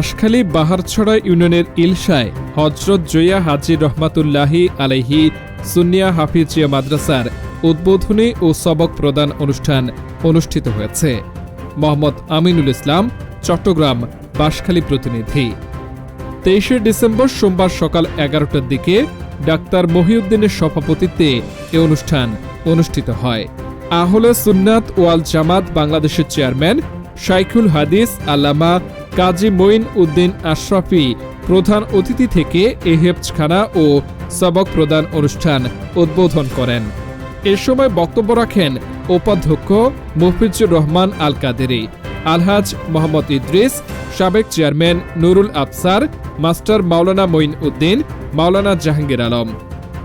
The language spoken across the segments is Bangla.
আশখালী বাহারছড়া ইউনিয়নের ইলশায় হজরত জয়া হাজি রহমাতুল্লাহি আলাইহি সুনিয়া হাফিজিয়া মাদ্রাসার উদ্বোধনী ও সবক প্রদান অনুষ্ঠান অনুষ্ঠিত হয়েছে। মোহাম্মদ আমিনুল ইসলাম, চট্টগ্রাম বাঁশখালী প্রতিনিধি। তেইশে ডিসেম্বর সোমবার সকাল এগারোটার দিকে ডাক্তার মহিউদ্দিনের সভাপতিত্বে এ অনুষ্ঠান অনুষ্ঠিত হয়। আহলে সুন্নাত ওয়াল জামাত বাংলাদেশের চেয়ারম্যান শাইখুল হাদিস আল্লামা কাজী মঈন উদ্দিন আশরাফি প্রধান অতিথি থেকে এ হেফজখানা ও সবক প্রদান অনুষ্ঠান উদ্বোধন করেন। এ সময় বক্তব্য রাখেন উপাধ্যক্ষ মুফিজুর রহমান আল কাদেরি আলহাজ মোহাম্মদ ইদ্রিস, সাবেক চেয়ারম্যান নুরুল আফসার মাস্টার মাওলানা মঈন উদ্দিন, মাওলানা জাহাঙ্গীর আলম।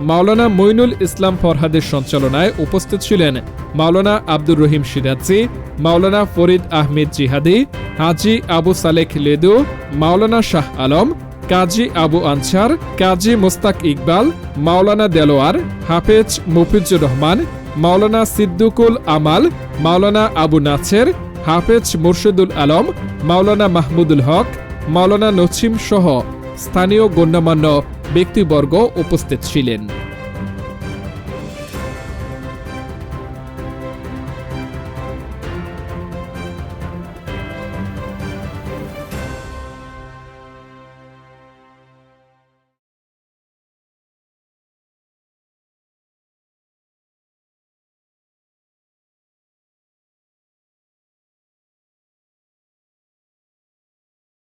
মাওলানা মঈনুল ইসলাম ফরহাদের সঞ্চালনায় উপস্থিত ছিলেন মাওলানা আব্দুর রহিম সিরাজি, মাওলানা ফরিদ আহমেদ জিহাদি হাজি আবু সালেক লেদু, মাওলানা শাহ আলম, কাজী আবু আনসার, কাজী মোস্তাক ইকবাল, মাওলানা দেলোয়ার, হাফেজ মুফিজুর রহমান, মাওলানা সিদ্দুকুল আমাল, মাওলানা আবু নাছের হাফেজ মুর্শিদুল আলম, মাওলানা মাহমুদুল হক, মাওলানা নছিম সহ স্থানীয় গণ্যমান্য ব্যক্তিবর্গ উপস্থিত ছিলেন।